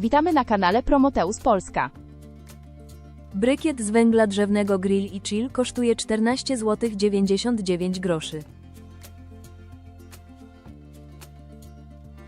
Witamy na kanale Promoteus Polska. Brykiet z węgla drzewnego Grill i Chill kosztuje 14 zł 99 groszy.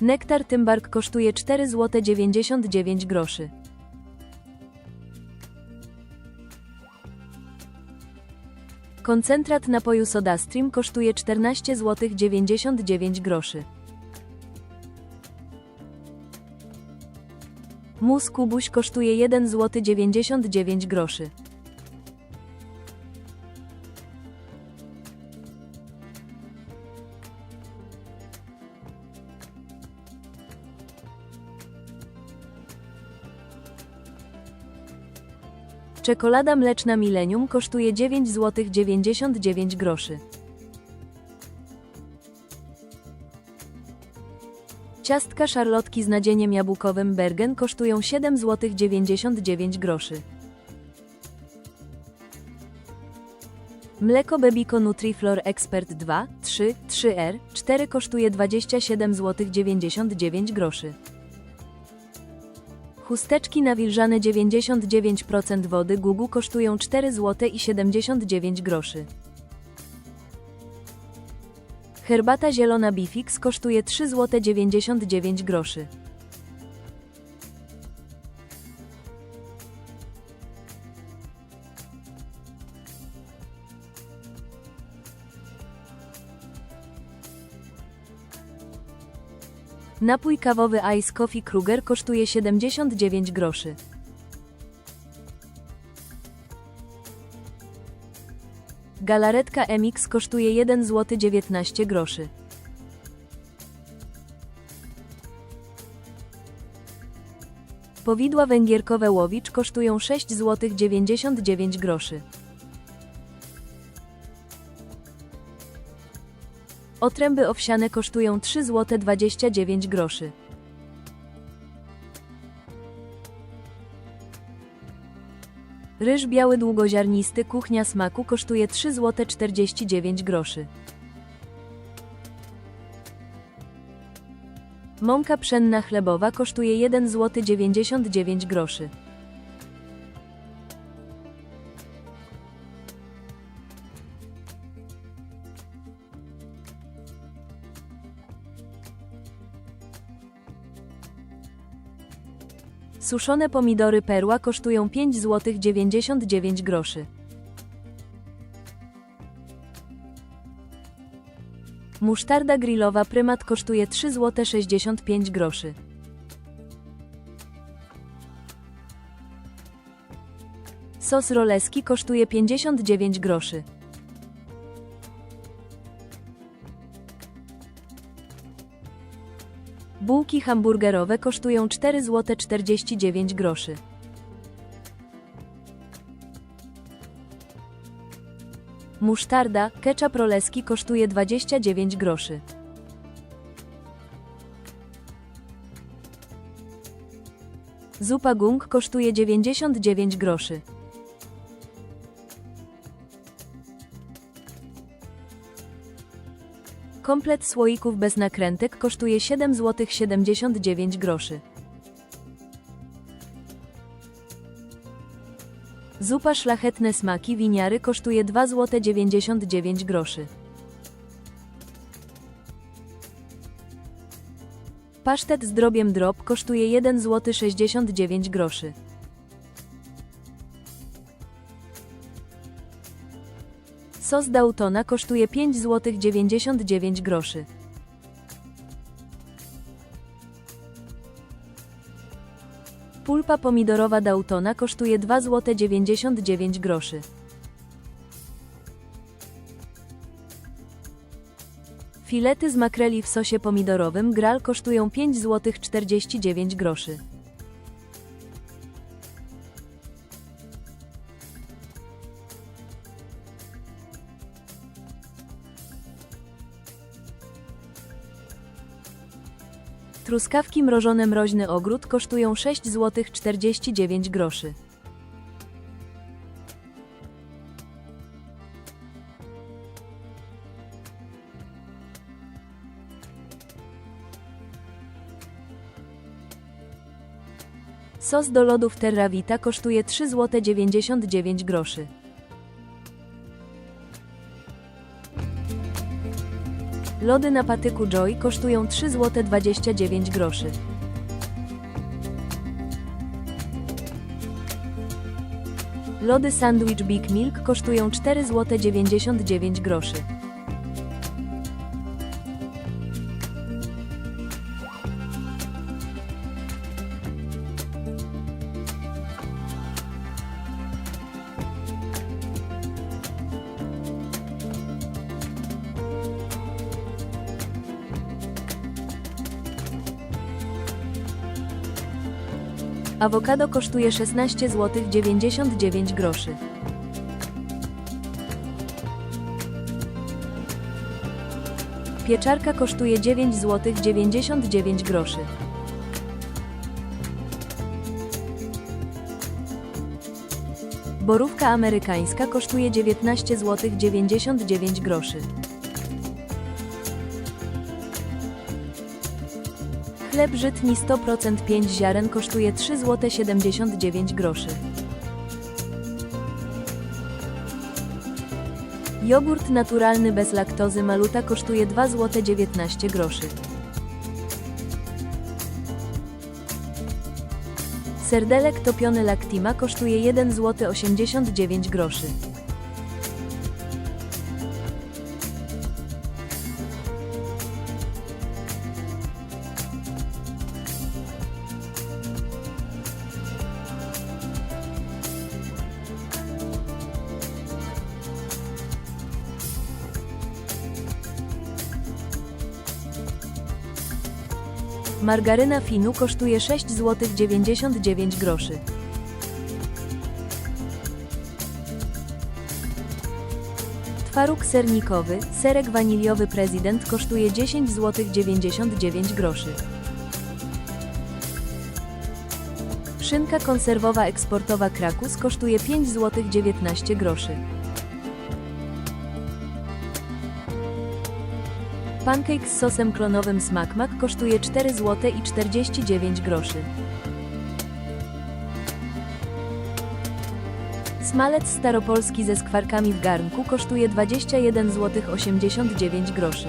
Nektar Tymbark kosztuje 4 zł 99 groszy. Koncentrat napoju SodaStream kosztuje 14 zł 99 groszy. Mus Kubuś kosztuje 1 zł 99 groszy. Czekolada mleczna Millennium kosztuje 9 zł 99 groszy. Ciastka szarlotki z nadzieniem jabłkowym Bergen kosztują 7 zł 99 groszy. Mleko Bebico Nutriflor Expert 2, 3, 3R, 4 kosztuje 27 zł 99 groszy. Chusteczki nawilżane 99% wody Gugu kosztują 4 zł i 79 groszy. Herbata zielona Bifix kosztuje 3 zł 99 groszy. Napój kawowy Ice Coffee Kruger kosztuje 79 groszy. Galaretka MX kosztuje 1 zł 19 groszy. Powidła węgierkowe Łowicz kosztują 6 zł 99 groszy. Otręby owsiane kosztują 3 zł 29 groszy. Ryż biały długoziarnisty kuchnia smaku kosztuje 3 zł 49 groszy. Mąka pszenna chlebowa kosztuje 1 zł 99 groszy. Suszone pomidory perła kosztują 5 zł 99 groszy. Musztarda grillowa prymat kosztuje 3 zł 65 groszy. Sos roleski kosztuje 59 groszy. Bułki hamburgerowe kosztują 4 zł 49 groszy. Musztarda, ketchup roleski kosztuje 29 groszy. Zupa gung kosztuje 99 groszy. Komplet słoików bez nakrętek kosztuje 7 zł 79 groszy. Zupa szlachetne smaki winiary kosztuje 2 zł 99 groszy. Pasztet z drobiem drop kosztuje 1 zł 69 groszy. Sos Daltona kosztuje 5 zł 99 groszy. Pulpa pomidorowa Daltona kosztuje 2 zł 99 groszy. Filety z makreli w sosie pomidorowym Gral kosztują 5 zł 49 groszy. Truskawki mrożone mroźny ogród kosztują 6 zł 49 groszy. Sos do lodów Terravita kosztuje 3 zł 99 groszy. Lody na patyku Joy kosztują 3 zł 29 groszy. Lody Sandwich Big Milk kosztują 4 zł 99 groszy. Awokado kosztuje 16 zł 99 groszy. Pieczarka kosztuje 9 zł 99 groszy. Borówka amerykańska kosztuje 19 zł 99 groszy. Chleb żytni 100% 5 ziaren kosztuje 3 zł 79 groszy. Jogurt naturalny bez laktozy maluta kosztuje 2 zł 19 groszy. Serdelek topiony Lactima kosztuje 1 zł 89 groszy. Margaryna Finu kosztuje 6 zł 99 groszy. Twaróg sernikowy, serek waniliowy prezydent kosztuje 10 zł 99 groszy. Szynka konserwowa eksportowa Krakus kosztuje 5 zł 19 groszy. Pancake z sosem klonowym SmackMac kosztuje 4 zł i 49 groszy. Smalec staropolski ze skwarkami w garnku kosztuje 21 zł 89 groszy.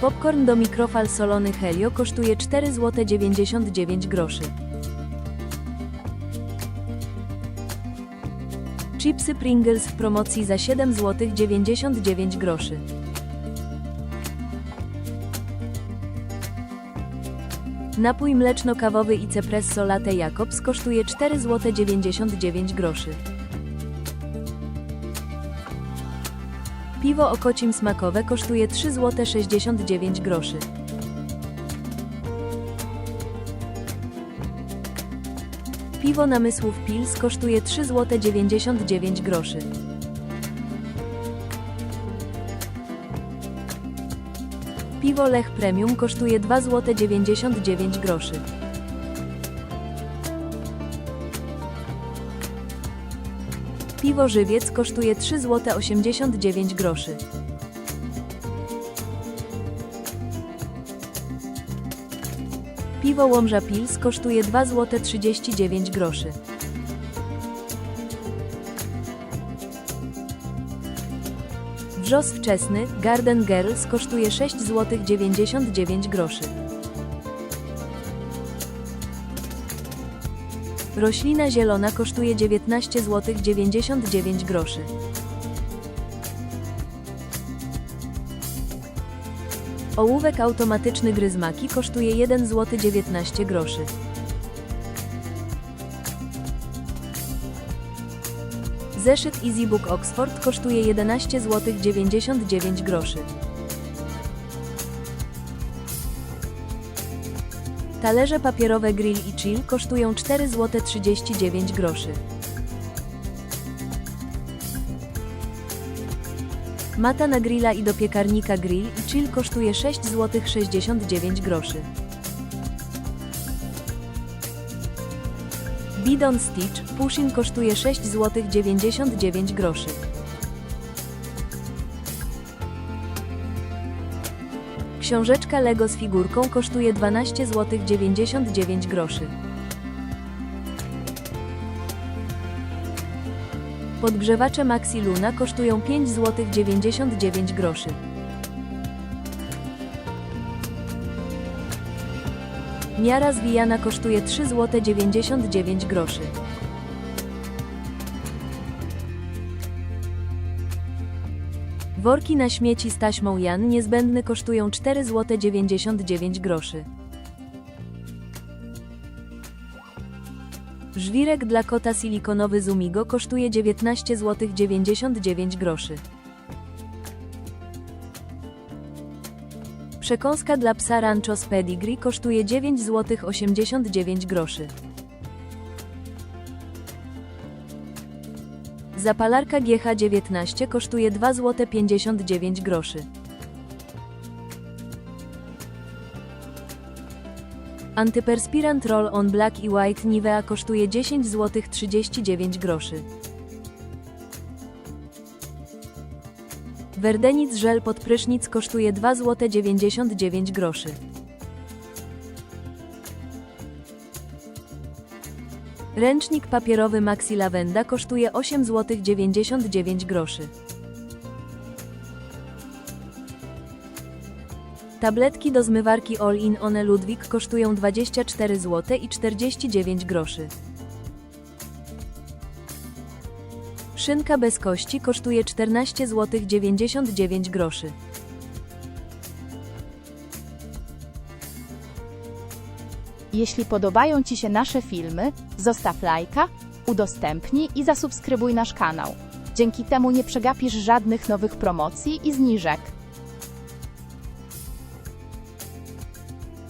Popcorn do mikrofal solony Helio kosztuje 4 zł 99 groszy. Chipsy Pringles w promocji za 7 zł 99 groszy. Napój mleczno-kawowy i Cepresso Latte Jacobs kosztuje 4 zł 99 groszy. Piwo okocim smakowe kosztuje 3 zł 69 groszy. Piwo namysłów Pils kosztuje 3 zł 99 groszy. Piwo Lech Premium kosztuje 2 zł 99 groszy. Piwo Żywiec kosztuje 3 zł 89 groszy. Piwo Łomża Pils kosztuje 2 zł 39 groszy. Wrzos wczesny Garden Girls kosztuje 6 zł 99 groszy. Roślina zielona kosztuje 19 zł 99 groszy. Ołówek automatyczny gryzmaki kosztuje 1 zł 19 groszy. Zeszyt EasyBook Oxford kosztuje 11 zł 99 groszy. Talerze papierowe Grill i Chill kosztują 4 zł 39 groszy. Mata na grilla i do piekarnika grill i chill kosztuje 6 zł 69 groszy. Bidon Stitch Pushing kosztuje 6 zł 99 groszy. Książeczka Lego z figurką kosztuje 12 zł 99 groszy. Podgrzewacze Maxi Luna kosztują 5 zł 99 groszy. Miara zwijana kosztuje 3 zł 99 groszy. Worki na śmieci z taśmą Jan niezbędny kosztują 4 zł 99 groszy. Żwirek dla kota silikonowy Zumigo kosztuje 19 zł 99 groszy. Przekąska dla psa Rancho z Pedigree kosztuje 9 zł 89 groszy. Zapalarka GH19 kosztuje 2 zł 59 groszy. Antyperspirant Roll on Black i White Nivea kosztuje 10 zł 39 groszy. Werdenic żel pod prysznic kosztuje 2 zł 99 groszy. Ręcznik papierowy Maxi Lavenda kosztuje 8 zł 99 groszy. Tabletki do zmywarki All-in One Ludwik kosztują 24 zł i 49 groszy. Szynka bez kości kosztuje 14 zł 99 groszy. Jeśli podobają Ci się nasze filmy, zostaw lajka, udostępnij i zasubskrybuj nasz kanał. Dzięki temu nie przegapisz żadnych nowych promocji i zniżek.